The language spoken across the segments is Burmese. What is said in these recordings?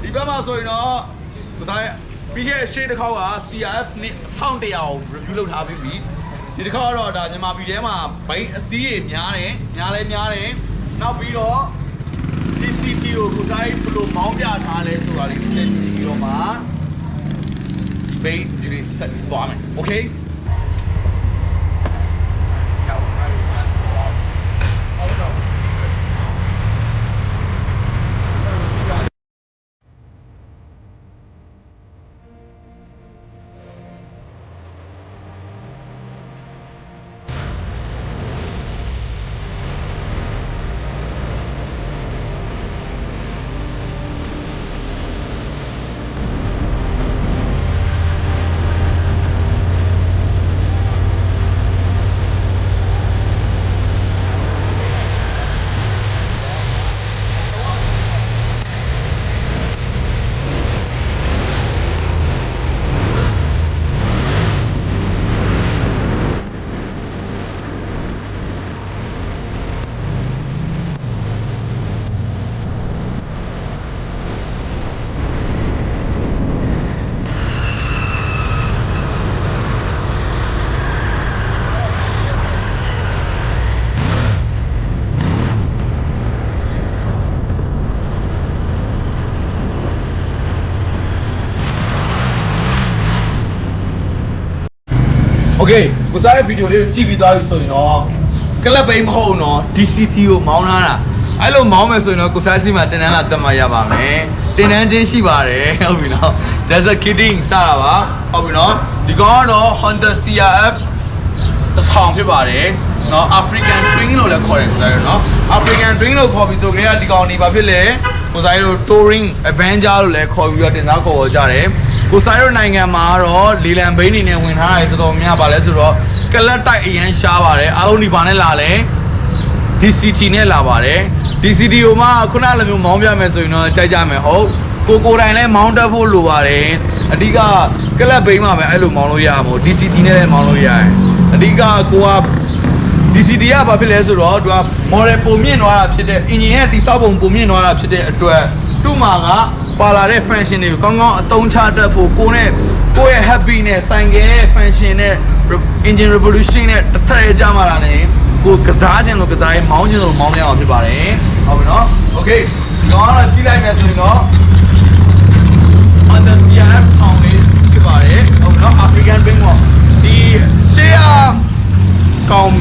ဒီဘက်မှာဆိုရင်တော့မဆိုင်ပြီးခဲ့ရှေ့တစ်ခေါက်က CRF နဲ့1100ကို review လုပ်ထားပြီးပြီဒီတစ်ခေါက်ကတော့ဒါမြန်မာပြည်ထဲမှာဘိန်းအစည်းတွေများတယ်များလဲများတယ်နောက်ပြီးတော့ DCT ကိုကိုစားဘယ်လိုမောင်းပြထားလဲဆိုတာလေးတစ်ချက်ကြည့်ပြီးတော့မှဒီဘိန်းဒီလေးဆက်ပြီးသွားမယ် okay โอเคကိုစားရဲ့ဗီဒီယိုလေးကိုကြည့်ပြီးသွားပြီဆိုရင်တော့ကလပ်ဘိန်းမဟုတ်တော့ DCT ကိုမောင်းလာတာအဲ့လိုမောင်းမယ်ဆိုရင်တော့ကိုစားစီမှာတင်တန်းလာတက်မှရပါမယ်တင်တန်းချင်းရှိပါတယ်ဟုတ်ပြီနော် just a kidding စတာပါဟုတ်ပြီနော်ဒီကောင်ကတော့ Honda CRF တစ်ထောင်ဖြစ်ပါတယ် နော် African Twin လို့လည်းခေါ်တယ်ကိုစားရနော် African Twin လို့ခေါ်ပြီးဆိုကြတဲ့ဒီကောင်ဒီဘာဖြစ်လဲကိုစားရတို့ Touring Avenger လို့လည်းခေါ်ပြီးတော့တင်စားခေါ်ကြတယ်ကိုစားရတို့နိုင်ငံမှာတော့လေလံဘိန်းနေနဲ့ဝင်ထားတယ်တော်တော်များပါလဲဆိုတော့ကလတ်တိုက်အရန်ရှားပါတယ်အားလုံးဒီဘာနဲ့လာလဲ DCT နဲ့လာပါတယ် DCT ကိုမှခုနလိုမျိုးမောင်းပြမယ်ဆိုရင်တော့ကြိုက်ကြမယ်ဟုတ်ကိုကိုတိုင်လည်းမောင်းတက်ဖို့လိုပါတယ်အဓိကကလပ်ဘိန်းမှာပဲအဲ့လိုမောင်းလို့ရမှာမို့ DCT နဲ့လည်းမောင်းလို့ရတယ်အဓိကကိုက DCT ကဘာဖြစ်လဲဆိုတော့သူက model ပုံမြင့်သွားတာဖြစ်တဲ့ engine ရဲ့တိစောက်ပုံပုံမြင့်သွားတာဖြစ်တဲ့အတွက်သူ့မှာကပါလာတဲ့ function တွေကိုကောင်းကောင်းအသုံးချတတ်ဖို့ကိုနဲ့ကိုယ့်ရဲ့ happy နဲ့ဆိုင်ကယ်ရဲ့ function နဲ့ engine revolution နဲ့တစ်ထည့်ကြမှာလာနေကိုကစားခြင်းလို့ကစားရင်မောင်းခြင်းလို့မောင်းရအောင်ဖြစ်ပါတယ်ဟုတ်ပြီနော် okay ဒီကောင်ကတော့ကြည့်လိုက်မယ်ဆိုရင်တော့ under CRF ထောင်လေးဖြစ်ပါတယ်ဟုတ်ပြီနော် African Pink ပေါ့ဒီရှေ့ကကောင်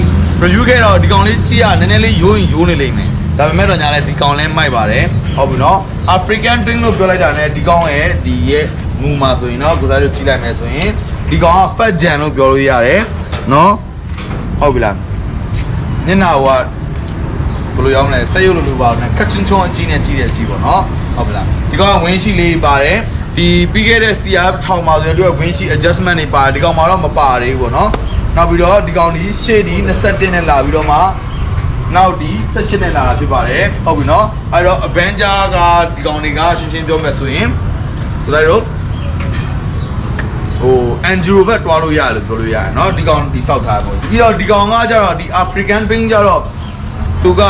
review ခဲ့တော့ဒီကောင်လေးကြည့်ရနည်းနည်းလေးရိုးရင်ရိုးနေလိမ့်မယ်ဒါပေမဲ့တော့ညာလဲဒီကောင်လဲမိုက်ပါတယ်ဟုတ်ပြီနော် African Twin လို့ပြောလိုက်တာ ਨੇ ဒီကောင်ရဲ့ဒီရဲ့ငူမှာဆိုရင်တော့ကိုစားတို့ကြည့်လိုက်မယ်ဆိုရင်ဒီကောင်က fat jam လို့ပြောလို့ရတယ်နော်ဟုတ်ပြီလားညနာကဘယ်လိုရောက်မလဲဆက်ရုပ်လိုလိုပါတော့ခက်ချွန်းချွန်းအကြီးနဲ့ကြီးတဲ့အကြီးပေါ့နော်ဟုတ်ပြီလားဒီကောင်ကဝင်းရှိလေးပါတယ် ဒီပြီးခဲ့တဲ့ CRF ထောင်ပါဆိုရင်တို့ကဝင်းရှိ adjustment တွေပါတယ်ဒီကောင်မှာတော့မပါသေးဘူးပေါ့နော်နောက်ပြီးတော့ဒီကောင်ဒီရှေ့ဒီ21နဲ့လာပြီးတော့မှနောက်ဒီ16နဲ့လာတာဖြစ်ပါတယ်ဟုတ်ပြီနော်အဲ့တော့ Avenger ကဒီကောင်တွေကရှင်းရှင်းပြောမယ်ဆိုရင်ဘယ်လိုလဲဟိုအန်ဂျီရိုဘက်တွားလို့ရတယ်လို့ပြောလို့ရတယ်เนาะဒီကောင်ဒီဆောက်ထားပေါ့ပြီးတော့ဒီကောင်ကကြတော့ဒီ African Pink ကြတော့သူက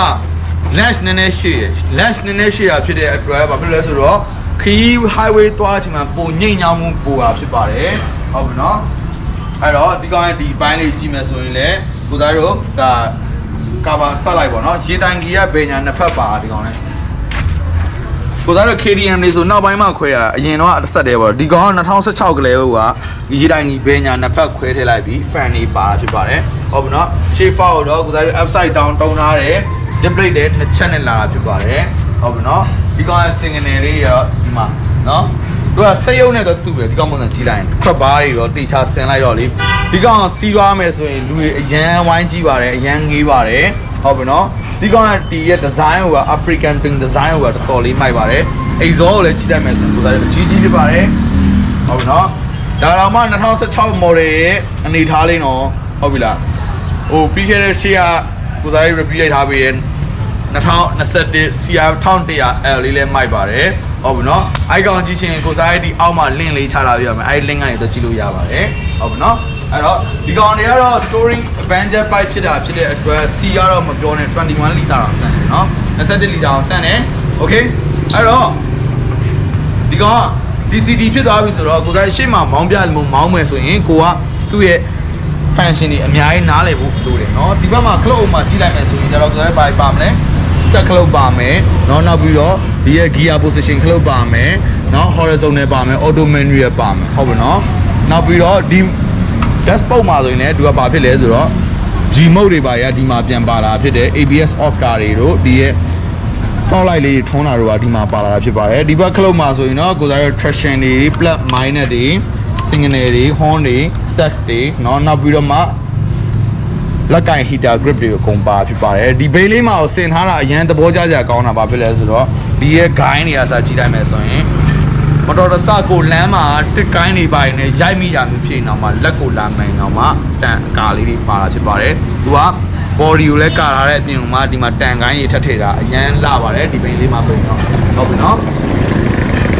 lunch နည်းနည်းရှိတယ် lunch နည်းနည်းရှိတာဖြစ်တဲ့အတွက်ဘာဖြစ်လဲဆိုတော့ ခီး highway သွားချိန်မှာပုံညိတ်ညောင်းမှုပိုတာဖြစ်ပါတယ်ဟုတ်ပြီနော်အဲ့တော့ဒီကောင်ရဲ့ဒီဘိုင်းလေးကြည့်မယ်ဆိုရင်လည်းကိုသားတို့ဒါကာဗာဆက်လိုက်ပေါ့နော်ရေတိုင်ကြီးကဘယ်ညာနှစ်ဖက်ပါဒီကောင်လေးကိုသားတို့ KDM လေးဆိုနောက်ပိုင်းမှခွဲရတာအရင်တော့အဆက်တည်းပေါ့ဒီကောင်က2016ကလေးဟိုကရေတိုင်ကြီးဘယ်ညာနှစ်ဖက်ခွဲထည့်လိုက်ပြီး fan တွေပါဖြစ်ပါတယ်ဟုတ်ပြီနော် shape တော့ကိုသားတို့ upside down တုံးထားတယ် display တဲ့နှစ်ချက်နဲ့လာတာဖြစ်ပါတယ် ဟုတ်ပြီနော်ဒီကောင်က signal လေးရောဒီမှာနော်သူကစက်ရုံနဲ့တော့တူပဲဒီကောင်ပုံစံကြည့်လိုက်ရင်ခွက်ဘားတွေရောတေချာဆင်လိုက်တော့လေဒီကောင်ကစီးသွားမယ်ဆိုရင်လူတွေအရန်ဝိုင်းကြည့်ပါတယ်အရန်ငေးပါတယ်ဟုတ်ပြီနော်ဒီကောင်ကဒီရဲ့ design က African pink design ကတော်တော်လေးမိုက်ပါတယ် exhaust ကိုလည်းကြည့်တတ်မယ်ဆိုရင်ကိုယ်စားအကြီးကြီးဖြစ်ပါတယ်ဟုတ်ပြီနော်ဒါတော့မှ2016 model ရဲ့အနေထားလေးနော်ဟုတ်ပြီလားဟိုပြီးခဲ့တဲ့ရှေ့ကကိုယ်စား review ရိုက်ထားပေးရဲ့ 2021 CR 1100L လေးလည်းမိုက်ပါတယ်ဟုတ်ပြီနော်အိုင်ကောင်ကြည့်ချင်ကိုစားရဲ့ဒီအောက်မှာ link လေးချထားပြရမယ်အဲဒီ link ကနေတော့ကြည့်လို့ရပါတယ်ဟုတ်ပြီနော်အဲ့တော့ဒီကောင်တွေကတော့ touring avenger bike ဖြစ်တာဖြစ်တဲ့အတွက် C ကတော့မပြောနဲ့21လီတာအောင်ဆန်တယ်နော်21လီတာအောင်ဆန်တယ် okay အဲ့တော့ ဒီကောင်က DCD ဖြစ်သွားပြီဆိုတော့ကိုယ်စားရှေ့မှာမောင်းပြလို့မောင်းမယ်ဆိုရင်ကိုကသူ့ရဲ့ function တွေအများကြီးနားလည်ဖို့လိုတယ်เนาะဒီဘက်မှာ clock မှာကြည့်လိုက်မယ်ဆိုရင်ကျတော့ကိုယ်စားဘာပါမလဲ stack clock ပါမယ်เนาะနောက်ပြီးတော့ဒီရဲ့ gear position clock ပါမယ်เนาะ horizontal ပါမယ် auto manual ပါမယ်ဟုတ်ပြီเนาะနောက်ပြီးတော့ဒီ dashboard မှာဆိုရင်လည်းသူကဘာဖြစ်လဲဆိုတော့ G mode တွေပါရဒီမှာပြန်ပါလာဖြစ်တယ် ABS off တာတွေတို့ဒီရဲ့ front light လေးတွေထွန်းတာတို့ကဒီမှာပါလာတာဖြစ်ပါတယ်ဒီဘက်ခလုတ်မှာဆိုရင်တော့ကိုယ်စားရ traction တွေ plus minus တွေ signal တွေ horn တွေ set တွေเนาะနောက်ပြီးတော့မှ လက်ကင် heater grip တွေကိုအကုန်ပါဖြစ်ပါတယ်ဒီဘေးလေးမှာကိုဆင်ထားတာအရန်သဘောကျကြကောင်းတာပါဖြစ်လဲဆိုတော့ဒီရဲ့ gain တွေအစားကြည့်လိုက်မယ်ဆိုရင်မတော်တဆကိုလမ်းမှာတစ်ကိုင်းတွေပါနေရိုက်မိတာမျိုးဖြစ်နေတော့မှလက်ကိုလာနိုင်တော့မှတန်အကာလေးတွေပါလာဖြစ်ပါတယ်သူက body ကိုလည်းကာထားတဲ့အပြင်မှာဒီမှာတန်ကိုင်းရေထပ်ထည့်တာအရန်လာပါတယ်ဒီပိန်လေးမှာဆိုရင်တော့ဟုတ်ပြီနော်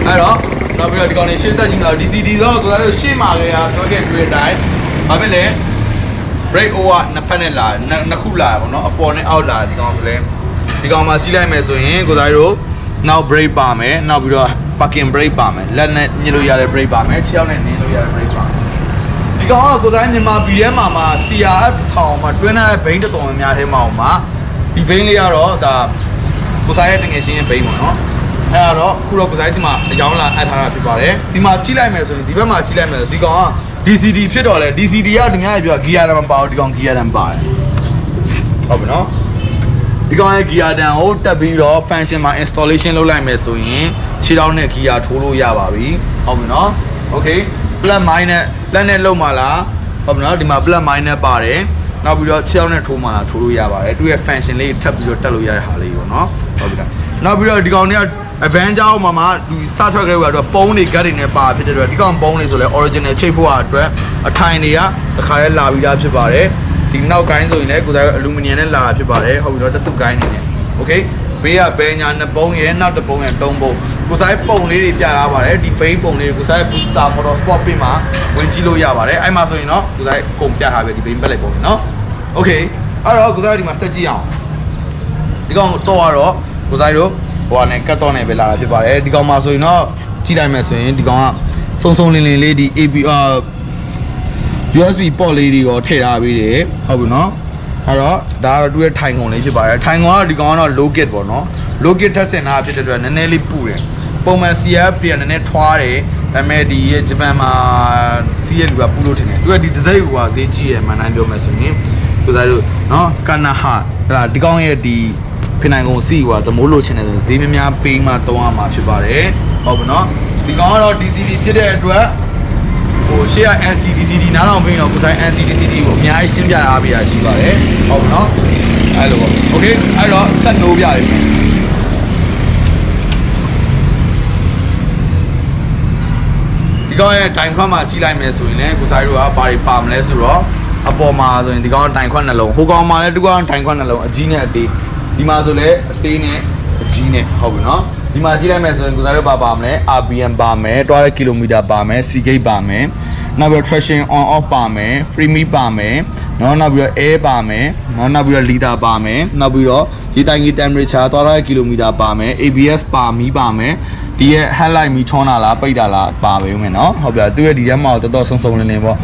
အဲ့တော့နောက်ပြီးတော့ဒီကောင်လေးရှေ့ဆက်ကြည့်မှာ DCD တော့ကိုယ်တို့ရှေ့မှာလေပြောခဲ့တွေ့တဲ့အတိုင်းဘာဖြစ်လဲ break over နှစ်ဖက်နဲ့လာနှစ်နှစ်ခုလာပေါ့နော်အပေါ်နဲ့အောက်လာဒီကောင်ဆိုလဲဒီကောင်မှာကြည့်လိုက်မယ်ဆိုရင်ကိုယ်တို့နောက် break ပါမယ်နောက်ပြီးတော့ parking brake ပါမယ်လက်နဲ့ညှစ်လို့ရတဲ့ brake ပါမယ်ခြေထောက်နဲ့နင်းလို့ရတဲ့ brake ပါမယ်ဒီကောင်ကကိုယ်တိုင်းမြန်မာ BM မှာမှာ CRF ထောင်မှာတွင်းထားတဲ့ဘိန်းတစ်တော်များများထဲမှာမှာဒီဘိန်းလေးကတော့ဒါကိုယ်ဆိုင်ရဲ့တငယ်ချင်းရဲ့ဘိန်းပေါ့နော်အဲ့ဒါတော့ခုတော့ကိုယ်ဆိုင်စီမှာအကြောင်းလာအပ်ထားတာဖြစ်ပါတယ်ဒီမှာကြည့်လိုက်မယ်ဆိုရင်ဒီဘက်မှာကြည့်လိုက်မယ်ဆိုဒီကောင်က DCD ဖြစ်တော့လေ DCD ကတငယ်ပြော gear တမ်းမပါဘူးဒီကောင် gear တမ်းပါတယ်ဟုတ်ပြီနော်ဒီကောင်ရဲ့ gear တမ်းကိုတက်ပြီးတော့ function မှာ installation လုပ်လိုက်မယ်ဆိုရင်ခြေထောက်နဲ့ gear ထိုးလို့ရပါပြီဟုတ်ပြီနော် okay plus minus လက်နဲ့လုံးပါလားဟုတ်ပြီနော်ဒီမှာ plus minus ပါတယ်နောက်ပြီးတော့ခြေထောက်နဲ့ထိုးမှလာထိုးလို့ရပါတယ်သူရဲ့ function လေးထပ်ပြီးတော့တက်လို့ရတဲ့ဟာလေးပေါ့နော်ဟုတ်ပြီလားနောက်ပြီးတော့ဒီကောင်တွေက Avenger မှာမှာဒီစထွက်ကြတဲ့ကတော့ပုံးတွေ gut တွေနဲ့ပါဖြစ်တဲ့အတွက်ဒီကောင်ပုံးတွေဆိုလဲ original ချိတ်ဖို့အတွက်အထိုင်တွေကတစ်ခါလဲလာပြီးသားဖြစ်ပါတယ်ဒီနောက်ကိုင်းဆိုရင်လည်းကိုယ်စားအလူမီနီယံနဲ့လာတာဖြစ်ပါတယ်ဟုတ်ပြီတော့တတုကိုင်းနေတယ် okay ဘေးကဘဲညာနှစ်ပုံးရဲ့နောက်တစ်ပုံးရဲ့သုံးပုံးကိုစားပုံလေးတွေပြထားပါတယ်ဒီဘိန်းပုံလေးကိုစား booster motor sport ပင်မှာဝင်ကြည့်လို့ရပါတယ်အဲ့မှာဆိုရင်တော့ကိုစားအကုန်ပြထားပြီဒီဘိန်းပက်လက်ပုံလေးနော် okay အဲ့တော့ကိုစားဒီမှာဆက်ကြည့်အောင်ဒီကောင်တော့ရတော့ကိုစားတို့ ဟိုကနေကတ်တော့နေပဲလာတာဖြစ်ပါတယ်ဒီကောင်မှာဆိုရင်တော့ကြည့်လိုက်မယ်ဆိုရင်ဒီကောင်ကစုံစုံလင်းလင်းလေးဒီ APR USB port လေးတွေရောထည့်ထားပြီးတယ်ဟုတ်ပြီနော်အဲ့တော့ဒါကတော့သူ့ရဲ့ထိုင်ကုန်လေးဖြစ်ပါတယ်ထိုင်ကုန်ကတော့ဒီကောင်ကတော့ low kit ပေါ့နော် low kit ထက်ဆင်တာဖြစ်တဲ့အတွက်နည်းနည်းလေးပူတယ်ပုံမှန် CF တွေကနည်းနည်းထွားတယ်ဒါပေမဲ့ဒီရဲ့ဂျပန်မှာစီးရဲ့လူကပူလို့ထင်တယ်သူကဒီဒီဇိုင်းကဈေးကြီးရမှန်တိုင်းပြောမယ်ဆိုရင်ကိုစားတို့နော်ကာနာဟာအဲ့ဒါဒီကောင်ရဲ့ဒီ ဖိနိုင်ကုန်စီကသမိုးလို့ချင်တယ်ဆိုရင်ဈေးများများပေးမှတောင်းရမှာဖြစ်ပါတယ်ဟုတ်ပြီနော်ဒီကောင်ကတော့ DCD ဖြစ်တဲ့အတွက်ဟိုရှေ့က NCDCD နားတော်ဘင်းတော့ကိုဆိုင် NCDCD ကိုအများကြီးရှင်းပြထားပေးရရှိပါတယ်ဟုတ်ပြီနော်အဲ့လိုပေါ့ okay အဲ့တော့ဆက်နိုးပြရည်ဒီကောင်ရဲ့တိုင်ခွက်မှာကြီးလိုက်မယ်ဆိုရင်လည်းကိုဆိုင်တို့ကဘာတွေပါမလဲဆိုတော့အပေါ်မှာဆိုရင်ဒီကောင်ကတိုင်ခွက်နှလုံးဟိုကောင်မှာလည်းတူကောင်တိုင်ခွက်နှလုံးအကြီးနဲ့အသေး ဒီမှာဆိုလည်းအသေးနဲ့အကြီးနဲ့ဟုတ်ပြီနော်ဒီမှာကြီးလိုက်မယ်ဆိုရင်ကိုစားတို့ပါပါမလဲ RPM ပါမယ်တွားတဲ့ကီလိုမီတာပါမယ် C gate ပါမယ်နောက်ပြီးတော့ traction on off ပါမယ် free me ပါမယ်နော်နောက်ပြီးတော့ air ပါမယ်နော်နောက်ပြီးတော့ liter ပါမယ်နောက်ပြီးတော့ရေတိုင်ကြီး temperature တွားတဲ့ကီလိုမီတာပါမယ် ABS ပါမီပါမယ်ဒီရဲ့ headlight မီထွန်းတာလားပိတ်တာလားပါပဲဦးမယ်နော်ဟုတ်ပြီသူရဲ့ဒီထဲမှာတော့တော်တော်ဆုံဆုံလင်းလင်းပေါ့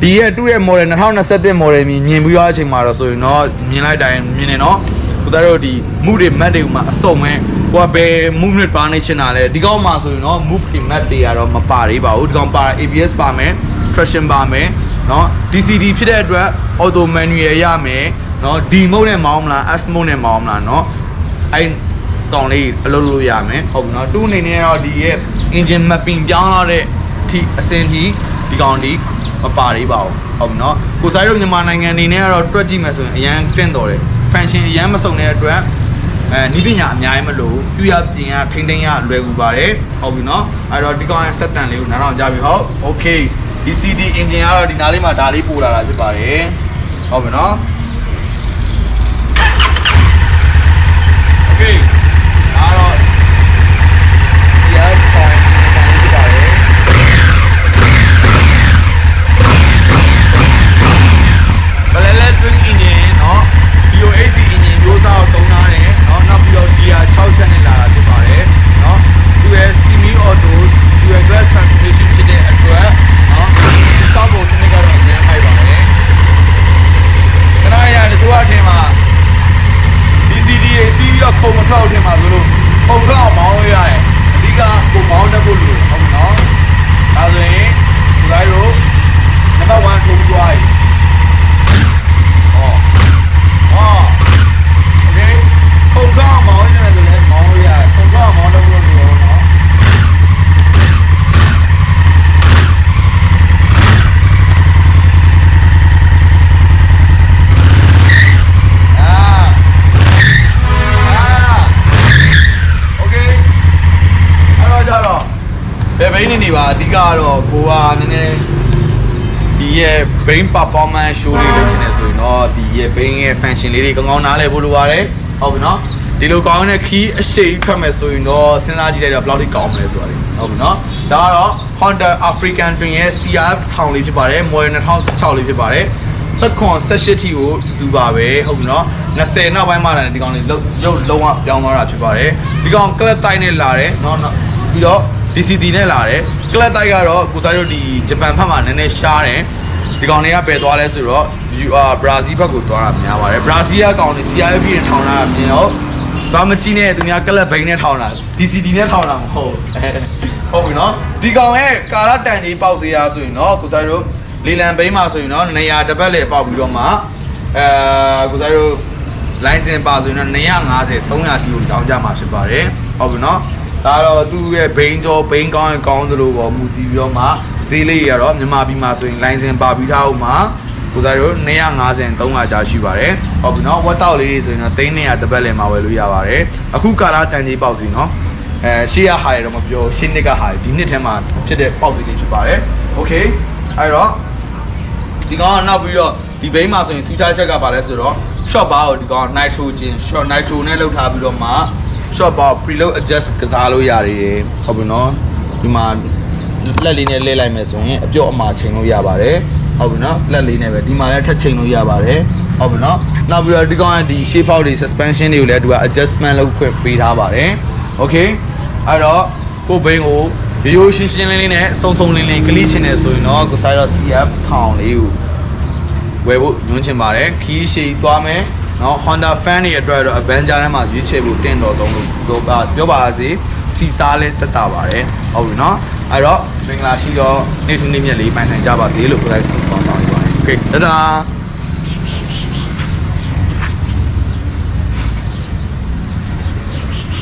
ဒီရဲ့သူ့ရဲ့ model 2021 model မြင်မြင်ပြီးတော့အချိန်မှာတော့ဆိုရင်တော့မြင်လိုက်တိုင်းမြင်နေနော် ကိုသားတို့ဒီ move တွေ map တွေမှာအစုံပဲကိုကဘယ် movement ပါနေချင်တာလဲဒီကောင်မှာဆိုရင်တော့ move တွေ map တွေကတော့မပါသေးပါဘူးဒီကောင်ပါ ABS ပါမယ် traction ပါမယ်เนาะ DCD ဖြစ်တဲ့အတွက် auto manual ရမယ်เนาะ D mode နဲ့မောင်းမလား S mode နဲ့မောင်းမလားเนาะအဲ့ကောင်လေးအလုပ်လုပ်ရမယ်ဟုတ်ပြီเนาะသူ့အနေနဲ့တော့ဒီရဲ့ engine mapping ပြောင်းလာတဲ့အထိအစင်းထိဒီကောင်ဒီမပါသေးပါဘူးဟုတ်ပြီเนาะကိုဆိုင်တို့မြန်မာနိုင်ငံအနေနဲ့ကတော့တွက်ကြည့်မယ်ဆိုရင်အရန်တင့်တော်တယ် function အရင်မစုံတဲ့အတွက်အဲနီးပညာအများကြီးမလို့ပြူရပြင်ရထိန်းသိမ်းရလွယ်ကူပါတယ်ဟုတ်ပြီနော်အဲ့တော့ဒီကောင်ရဲ့စက်တန်လေးကိုနားထောင်ကြပြီဟုတ် okay ဒီ CD engine ကတော့ဒီနားလေးမှာဒါလေးပို့လာတာဖြစ်ပါတယ်ဟုတ်ပြီနော် okay ဒါတော့ ထားတ brain performance show လေးလုပ်ချင်တယ်ဆိုရင်တော့ဒီရဲ့ brain ရဲ့ function လေးတွေကောင်းကောင်းနားလည်ဖို့လိုပါတယ်ဟုတ်ပြီနော်ဒီလိုကောင်းတဲ့ key အရှိန်ထွက်မယ်ဆိုရင်တော့စဉ်းစားကြည့်လိုက်တော့ဘယ်လောက်ထိကောင်းမလဲဆိုတာလေဟုတ်ပြီနော်ဒါကတော့ Honda African Twin ရဲ့ CRF ထောင်လေးဖြစ်ပါတယ် model 2016လေးဖြစ်ပါတယ်စက်ခွန်18ထိကိုတူပါပဲဟုတ်ပြီနော်20နောက်ပိုင်းမှာလည်းဒီကောင်လေးရုပ်ရုပ်လုံးဝပြောင်းသွားတာဖြစ်ပါတယ်ဒီကောင်ကလပ်တိုင်းနဲ့လာတယ်နော်နော်ပြီးတော့ DCD နဲ့လာတယ်ကလပ်တိုက်ကတော့ကိုစားတို့ဒီဂျပန်ဘက်မှာနည်းနည်းရှားတယ် ဒီကောင်တွေကပယ်သွားလဲဆိုတော့ UR ဘရာဇီးဘက်ကိုသွားတာများပါတယ်ဘရာဇီးကကောင်တွေ CIF နဲ့ထောင်တာမြင်တော့ဘာမကြည့်နဲ့သူများကလပ်ဘိန်းနဲ့ထောင်တာ DCD နဲ့ထောင်တာမဟုတ်ဟုတ်ပြီနော်ဒီကောင်ရဲ့ကာရတန်ကြီးပေါက်စေရဆိုရင်တော့ကိုစားတို့လေလံဘိန်းမှာဆိုရင်တော့နေရာတစ်ပတ်လေပေါက်ပြီးတော့မှအဲကိုစားတို့ license ပါဆိုရင်တော့250 300တီကိုကြောင်းကြမှာဖြစ်ပါတယ်ဟုတ်ပြီနော် ဒါတော့သူ့ရဲ့ဘိန်းကျော်ဘိန်းကောင်းရင်ကောင်းသလိုပေါ့မူတည်ပြီးတော့မှဈေးလေးကတော့မြန်မာပြည်မှာဆိုရင် license ပါပြီးသားဥမှာကိုစားတို့250 300ကြာရှိပါတယ်။ဟုတ်ပြီနော်ဝက်တောက်လေးတွေဆိုရင်တော့300တပတ်လည်မှာဝယ်လို့ရပါတယ်။အခုကာလာတန်ကြီးပေါက်စီနော်အဲရှေ့ရဟာရတော့မပြောရှင်းနှစ်ကဟာဒီနှစ်ထဲမှာဖြစ်တဲ့ပေါက်စီလေးဖြစ်ပါတယ်။ Okay အဲ့တော့ဒီကောင်ကနောက်ပြီးတော့ဒီဘိန်းမှာဆိုရင်ထူးခြားချက်ကပါလဲဆိုတော့ short bar ကိုဒီကောင် nitro gin short nitro နဲ့လောက်ထားပြီးတော့မှ short bar preload adjust ကစားလို့ရတယ်ဟုတ်ပြီနော်ဒီမှာလက်လေးနဲ့လဲလိုက်မယ်ဆိုရင်အပြုတ်အမှာချိန်လို့ရပါတယ်ဟုတ်ပြီနော်လက်လေးနဲ့ပဲဒီမှာလည်းထက်ချိန်လို့ရပါတယ်ဟုတ်ပြီနော်နောက်ပြီးတော့ဒီကောင်ကဒီ shape out တွေ suspension တွေကိုလည်းသူက adjustment လုပ်ခွင့်ပေးထားပါတယ် okay အဲ့တော့ကိုဘိန်းကိုရိုးရိုးရှင်းရှင်းလင်းလင်းနဲ့စုံစုံလင်းလင်းကလိချင်တယ်ဆိုရင်တော့ကိုဆိုင်တော့ CF ထောင်လေးကိုဝယ်ဖို့ညွှန်းချင်ပါတယ်ခီးရှည်သွားမယ် နော် Honda fan တွေအတွက်တော့ Avenger ထဲမှာရွေးချယ်ဖို့တင့်တော်ဆုံးလို့ပြောပါပြောပါစေစီစားလဲတက်တာပါတယ်ဟုတ်ပြီနော်အဲ့တော့မင်္ဂလာရှိတော့နေ့ထူးနေ့မြတ်လေးပိုင်နိုင်ကြပါစေလို့ကိုယ်တိုင်ဆုတောင်းတောင်းနေပါတယ် Okay တဒါ